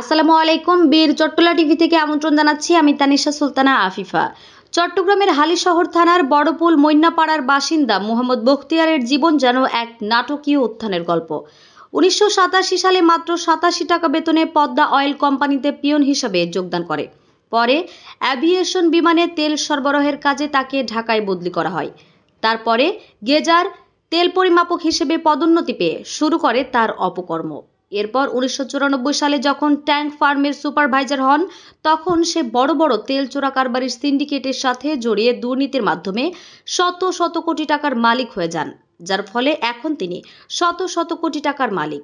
আসসালামু আলাইকুম, বীর চট্টলা টিভি থেকে আমন্ত্রণ জানাচ্ছি আমি তানিশা সুলতানা আফিফা। চট্টগ্রামের হালিশহর থানার বড়পুল মৈনাপাড়ার বাসিন্দা মোহাম্মদ বখতিয়ারের জীবন যেন এক নাটকীয় উত্থানের গল্প। উনিশশো সাতাশি সালে মাত্র সাতাশি টাকা বেতনে পদ্মা অয়েল কোম্পানিতে পিয়ন হিসাবে যোগদান করে। পরে অ্যাভিয়েশন বিমানে তেল সরবরাহের কাজে তাকে ঢাকায় বদলি করা হয়। তারপরে গেজার তেল পরিমাপক হিসেবে পদোন্নতি পেয়ে শুরু করে তার অপকর্ম। এরপর উনিশশো চুরানব্বই সালে যখন ট্যাঙ্ক ফার্মের সুপারভাইজার হন, তখন সে বড় বড় তেল চোরা কারবারির সিন্ডিকেটের সাথে জড়িয়ে দুর্নীতির মাধ্যমে শত শত কোটি টাকার মালিক হয়ে যান, যার ফলে এখন তিনি শত শত কোটি টাকার মালিক।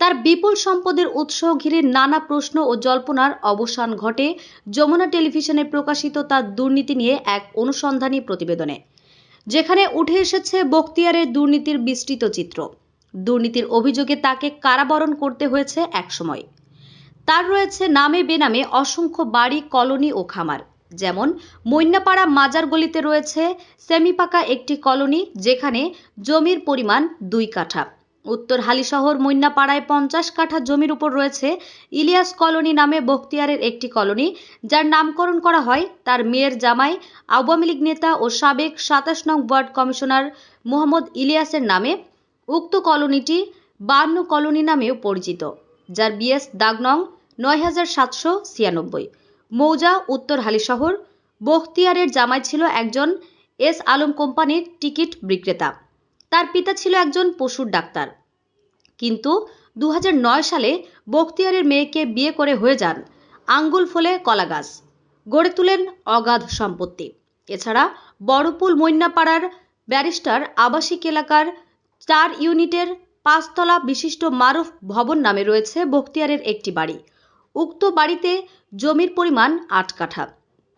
তার বিপুল সম্পদের উৎস ঘিরে নানা প্রশ্ন ও জল্পনার অবসান ঘটে যমুনা টেলিভিশনে প্রকাশিত তার দুর্নীতি নিয়ে এক অনুসন্ধানী প্রতিবেদনে, যেখানে উঠে এসেছে বক্তিয়ারের দুর্নীতির বিস্তৃত চিত্র। দুর্নীতির অভিযোগে তাকে কারাবরণ করতে হয়েছে একসময়। তার রয়েছে নামে বেনামে অসংখ্য বাড়ি, কলোনি ও খামার। যেমন মৈনাপাড়া মাজার গলিতে রয়েছে সেমিপাকা একটি কলোনি, যেখানে জমির পরিমাণ দুই কাঠা। উত্তর হালিশহর মৈনাপাড়ায় পঞ্চাশ কাঠা জমির উপর রয়েছে ইলিয়াস কলোনি নামে বখতিয়ারের একটি কলোনি, যার নামকরণ করা হয় তার মেয়ের জামাই, আওয়ামী লীগ নেতা ও সাবেক সাতাশ নং ওয়ার্ড কমিশনার মোহাম্মদ ইলিয়াসের নামে। উক্ত কলোনিটি বান্ন কলোনি নামেও পরিচিত, যার বিএস দাগ নং নয় হাজার সাতশো ছিয়ানব্বই। মৌজা, উত্তর হালিশহর, বখতিয়ারের জামাই ছিল একজন এস আলম কোম্পানির টিকিট বিক্রেতা। তার পিতা ছিল একজন পশুর ডাক্তার। কিন্তু দু হাজার নয় সালে বখতিয়ারের মেয়েকে বিয়ে করে হয়ে যান আঙ্গুল ফলে কলা গাছ গড়ে তোলেন অগাধ সম্পত্তি। এছাড়া বড়পুল মৈনাপাড়ার ব্যারিস্টার আবাসিক এলাকার চার ইউনিটের পাঁচতলা বিশিষ্ট মারুফ ভবন নামে রয়েছে বখতিয়ারের একটি বাড়ি। উক্ত বাড়িতে জমির পরিমাণ আট কাঠা।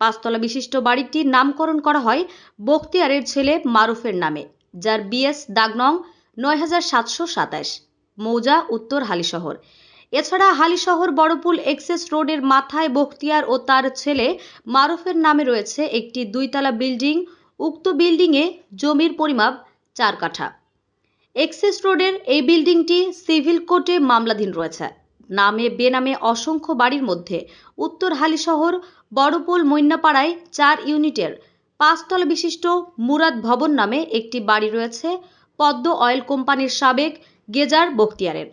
পাঁচতলা বিশিষ্ট বাড়িটির নামকরণ করা হয় বখতিয়ারের ছেলে মারুফের নামে, যার বিএস দাগনং নয় হাজার সাতশো সাতাশ, মৌজা, উত্তর হালিশহর। এছাড়া হালিশহর বড়পুল এক্সেস রোডের মাথায় বখতিয়ার ও তার ছেলে মারুফের নামে রয়েছে একটি দুইতলা বিল্ডিং। উক্ত বিল্ডিংয়ে জমির পরিমাপ চার কাঠা। এক্সেস রোডের এই বিল্ডিংটি সিভিল কোর্টে মামলাধীন রয়েছে। নামে বেনামে অসংখ্য বাড়ির মধ্যে উত্তর হালিশহর বড়পুল মৈনাপাড়ায় চার ইউনিটের পাঁচতলা বিশিষ্ট মুরাদ ভবন নামে একটি বাড়ি রয়েছে, পদ্ম অয়েল কোম্পানির সাবেক গেজার বখতিয়ারের।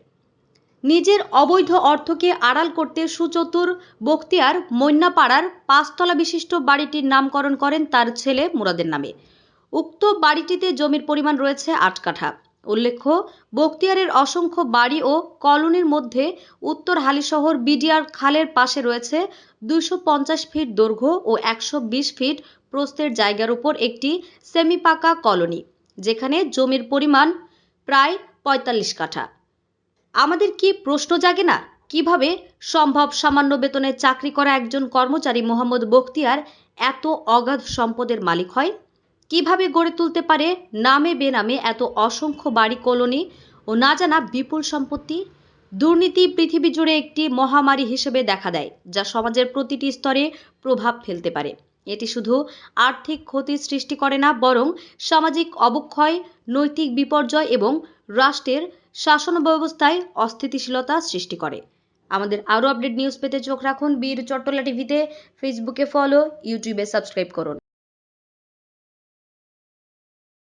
নিজের অবৈধ অর্থকে আড়াল করতে সুচতুর বখতিয়ার মৈনাপাড়ার পাঁচতলা বিশিষ্ট বাড়িটির নামকরণ করেন তার ছেলে মুরাদের নামে। উক্ত বাড়িটিতে জমির পরিমাণ রয়েছে আট কাঠা। উল্লেখ্য, বক্তিয়ারের অসংখ্য বাড়ি ও কলোনির মধ্যে উত্তর হালিশহর বিডিআর খালের পাশে রয়েছে দুইশো পঞ্চাশ ফিট দৈর্ঘ্য ও একশো বিশ ফিট প্রস্থের জায়গার উপর একটি সেমিপাকা কলোনি, যেখানে জমির পরিমাণ প্রায় পঁয়তাল্লিশ কাঠা। আমাদের কি প্রশ্ন জাগে না? কীভাবে সম্ভব সামান্য বেতনে চাকরি করা একজন কর্মচারী মোহাম্মদ বখতিয়ার এত অগাধ সম্পদের মালিক হয়? কীভাবে গড়ে তুলতে পারে? নামে বেনামে এত অসংখ্য বাড়ি, কলোনি ও না জানা বিপুল সম্পত্তি? দুর্নীতি পৃথিবী জুড়ে একটি মহামারী হিসেবে দেখা দেয়, যা সমাজের প্রতিটি স্তরে প্রভাব ফেলতে পারে। এটি শুধু আর্থিক ক্ষতির সৃষ্টি করে না, বরং সামাজিক অবক্ষয়, নৈতিক বিপর্যয় এবং রাষ্ট্রের শাসন ব্যবস্থায় অস্থিতিশীলতা সৃষ্টি করে। আমাদের আরও আপডেট নিউজ পেতে চোখ রাখুন বীর চট্টলা টিভিতে। ফেসবুকে ফলো, ইউটিউবে সাবস্ক্রাইব করুন।